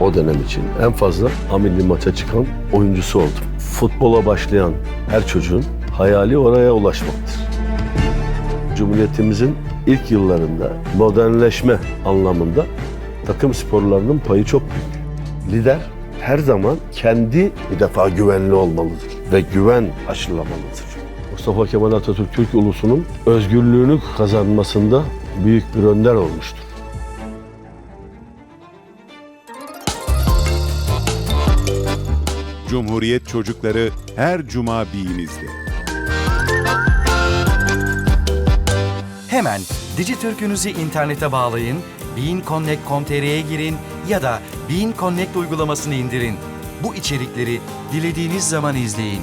o dönem için en fazla amilli maça çıkan oyuncusu oldum. Futbola başlayan her çocuğun hayali oraya ulaşmaktır. Cumhuriyetimizin ilk yıllarında modernleşme anlamında takım sporlarının payı çok büyük. Lider her zaman kendi bir defa güvenli olmalıdır ve güven aşılamalıdır. Mustafa Kemal Atatürk Türk ulusunun özgürlüğünü kazanmasında büyük bir önder olmuştur. Cumhuriyet Çocukları her cuma B'imizde. Hemen Dijitürk'ünüzü internete bağlayın, beanconnect.com.tr'ye girin ya da Bean Connect uygulamasını indirin. Bu içerikleri dilediğiniz zaman izleyin.